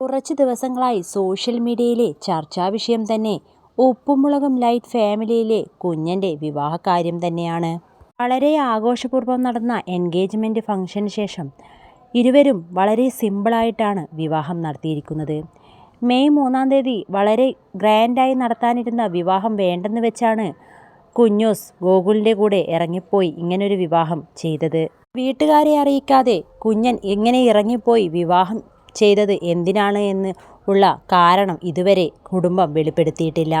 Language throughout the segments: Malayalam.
കുറച്ച് ദിവസങ്ങളായി സോഷ്യൽ മീഡിയയിലെ ചർച്ചാ വിഷയം തന്നെ ഉപ്പുമുളകും ലൈറ്റ് ഫാമിലിയിലെ കുഞ്ഞന്റെ വിവാഹകാര്യം തന്നെയാണ്. വളരെ ആഘോഷപൂർവം നടന്ന എൻഗേജ്മെന്റ് ഫംഗ്ഷന് ശേഷം ഇരുവരും വളരെ സിമ്പിളായിട്ടാണ് വിവാഹം നടത്തിയിരിക്കുന്നത്. മെയ് മൂന്നാം തീയതി വളരെ ഗ്രാൻഡായി നടത്താനിരുന്ന വിവാഹം വേണ്ടെന്ന് വെച്ചാണ് കുഞ്ഞോസ് ഗോകുലിന്റെ കൂടെ ഇറങ്ങിപ്പോയി ഇങ്ങനൊരു വിവാഹം ചെയ്തത്. വീട്ടുകാരെ അറിയിക്കാതെ കുഞ്ഞൻ എങ്ങനെ ഇറങ്ങിപ്പോയി വിവാഹം ചെയ്തത് എന്തിനാണ് എന്ന് ഉള്ള കാരണം ഇതുവരെ കുടുംബം വെളിപ്പെടുത്തിയിട്ടില്ല.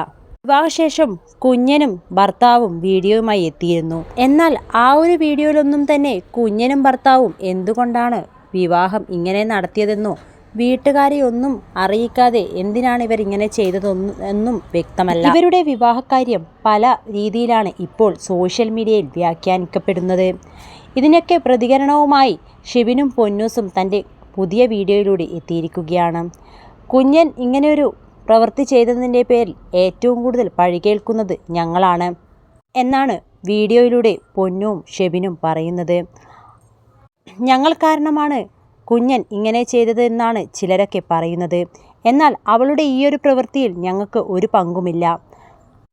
വിവാഹശേഷം കുഞ്ഞനും ഭർത്താവും വീഡിയോയുമായി എത്തിയിരുന്നു. എന്നാൽ ആ ഒരു വീഡിയോയിലൊന്നും തന്നെ കുഞ്ഞനും ഭർത്താവും എന്തുകൊണ്ടാണ് വിവാഹം ഇങ്ങനെ നടത്തിയതെന്നോ വീട്ടുകാരെ ഒന്നും അറിയിക്കാതെ എന്തിനാണ് ഇവർ ഇങ്ങനെ ചെയ്തതെന്നും വ്യക്തമല്ല. ഇവരുടെ വിവാഹകാര്യം പല രീതിയിലാണ് ഇപ്പോൾ സോഷ്യൽ മീഡിയയിൽ വ്യാഖ്യാനിക്കപ്പെടുന്നത്. ഇതിനൊക്കെ പ്രതികരണവുമായി ഷിബിനും പൊന്നൂസും തന്റെ പുതിയ വീഡിയോയിലൂടെ എത്തിയിരിക്കുകയാണ്. കുഞ്ഞൻ ഇങ്ങനെയൊരു പ്രവൃത്തി ചെയ്തതിന്റെ പേരിൽ ഏറ്റവും കൂടുതൽ പഴികേൽക്കുന്നത് ഞങ്ങളാണ് എന്നാണ് വീഡിയോയിലൂടെ പൊന്നും ഷെബിനും പറയുന്നത്. ഞങ്ങൾ കാരണമാണ് കുഞ്ഞൻ ഇങ്ങനെ ചെയ്തതെന്നാണ് ചിലരൊക്കെ പറയുന്നത്. എന്നാൽ അവളുടെ ഈയൊരു പ്രവൃത്തിയിൽ ഞങ്ങൾക്ക് ഒരു പങ്കുമില്ല.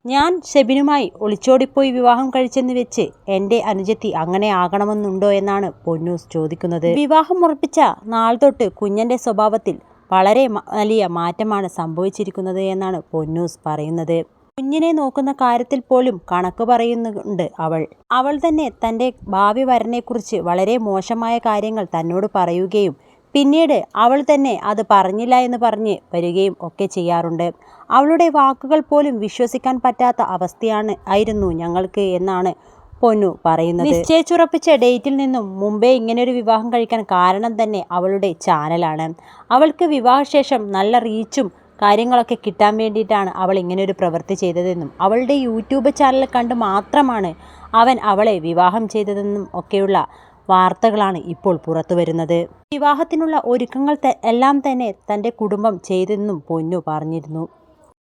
ഞാൻ ഷെബിനുമായി ഒളിച്ചോടിപ്പോയി വിവാഹം കഴിച്ചെന്ന് വെച്ച് എന്റെ അനുജത്തി അങ്ങനെ ആകണമെന്നുണ്ടോ എന്നാണ് പൊന്നൂസ് ചോദിക്കുന്നത്. വിവാഹം ഉറപ്പിച്ച നാൾ തൊട്ട് കുഞ്ഞന്റെ സ്വഭാവത്തിൽ വളരെ വലിയ മാറ്റമാണ് സംഭവിച്ചിരിക്കുന്നത് എന്നാണ് പൊന്നൂസ് പറയുന്നത്. കുഞ്ഞിനെ നോക്കുന്ന കാര്യത്തിൽ പോലും കണക്ക് പറയുന്നുണ്ട് അവൾ. അവൾ തന്നെ തന്റെ ഭാവി വരനെക്കുറിച്ച് വളരെ മോശമായ കാര്യങ്ങൾ തന്നോട് പറയുകയും പിന്നീട് അവൾ തന്നെ അത് പറഞ്ഞില്ല എന്ന് പറഞ്ഞ് വരികയും ഒക്കെ ചെയ്യാറുണ്ട്. അവളുടെ വാക്കുകൾ പോലും വിശ്വസിക്കാൻ പറ്റാത്ത അവസ്ഥയാണ് ആയിരുന്നു ഞങ്ങൾക്ക് എന്നാണ് പൊന്നു പറയുന്നത്. നിശ്ചയിച്ചുറപ്പിച്ച ഡേറ്റിൽ നിന്നും മുമ്പേ ഇങ്ങനൊരു വിവാഹം കഴിക്കാൻ കാരണം തന്നെ അവളുടെ ചാനലാണ്. അവൾക്ക് വിവാഹശേഷം നല്ല റീച്ചും കാര്യങ്ങളൊക്കെ കിട്ടാൻ വേണ്ടിയിട്ടാണ് അവൾ ഇങ്ങനൊരു പ്രവൃത്തി ചെയ്തതെന്നും അവളുടെ യൂട്യൂബ് ചാനൽ കണ്ട് മാത്രമാണ് അവൻ അവളെ വിവാഹം ചെയ്തതെന്നും ഒക്കെയുള്ള വാർത്തകളാണ് ഇപ്പോൾ പുറത്തുവരുന്നത്. വിവാഹത്തിനുള്ള ഒരുക്കങ്ങൾ എല്ലാം തന്നെ തന്റെ കുടുംബം ചെയ്തെന്നും പൊന്നു പറഞ്ഞിരുന്നു.